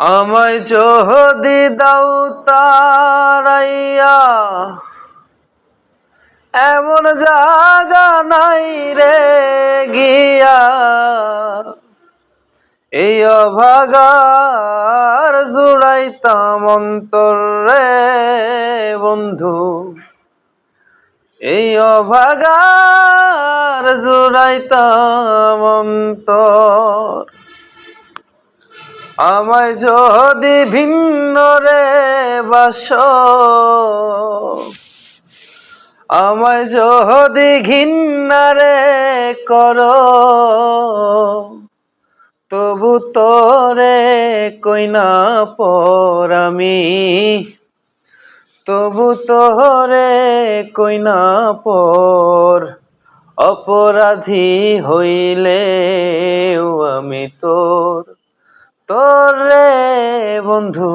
আমায় যদি দাও তারাইয়া, এমন জাগা নাই রে গিয়া। এই অভাগার জুড়াইতাম অন্তর রে বন্ধু। এই অভাগার জুড়াইতাম অন্তর। আমায় যদি ভিন্ন রে বাস, আমায় যদি ঘিন্নারে কর, তবু তোরে কইনা পর আমি? তবু তোরে কইনা পর অপরাধী হইলে আমি তোর তোর রে বন্ধু।